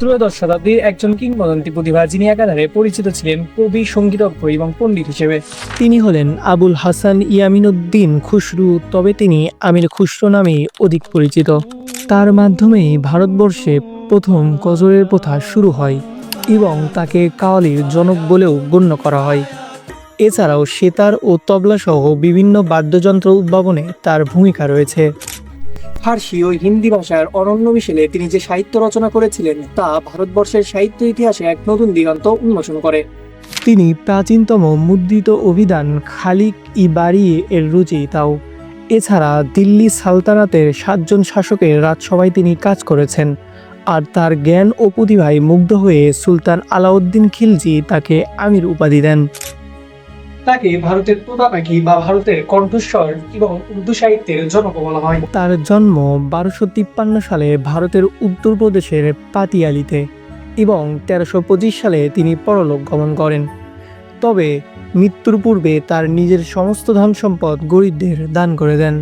ত্রয়োদশ শতাব্দীর একজন কিংবদন্তি প্রতিভা যিনি একাধারে পরিচিত ছিলেন কবি সঙ্গীতজ্ঞ এবং পণ্ডিত হিসেবে। তিনি হলেন আবুল হাসান ইয়ামিনুদ্দিন খুসরু, তবে তিনি আমির খুসরু নামেই অধিক পরিচিত। তার মাধ্যমেই ভারতবর্ষে প্রথম কজরের প্রথা শুরু হয় এবং তাকে কাওয়ালির জনক বলেও গণ্য করা হয়। এছাড়াও সেতার ও তবলাসহ বিভিন্ন বাদ্যযন্ত্র উদ্ভাবনে তার ভূমিকা রয়েছে। ফার্সি ও হিন্দি ভাষার অনন্য মিশেলে তিনি যে সাহিত্য রচনা করেছিলেন, তা ভারতবর্ষের সাহিত্য ইতিহাসে এক নতুন দিগন্ত উন্মোচন করে। তিনি প্রাচীনতম মুদ্রিত অভিধান খালিক ই বাড়িয়ে এর রচয়িতাও এছাড়া দিল্লি সালতানাতের সাতজন শাসকের রাজসভায় তিনি কাজ করেছেন। আর তার জ্ঞান ও প্রতিভায় মুগ্ধ হয়ে সুলতান আলাউদ্দিন খিলজি তাকে আমির উপাধি দেন। তাকে ভারতের তোতা পাখি বা ভারতের কণ্ঠস্বর এবং উর্দু সাহিত্যের জনক বলা হয়। তার জন্ম বারোশো তিপ্পান্ন সালে ভারতের উত্তরপ্রদেশের পাতিয়ালিতে এবং তেরোশো পঁচিশ সালে তিনি পরলোক গমন করেন। তবে মৃত্যুর পূর্বে তার নিজের সমস্ত ধন সম্পদ গরিবদের দান করে দেন।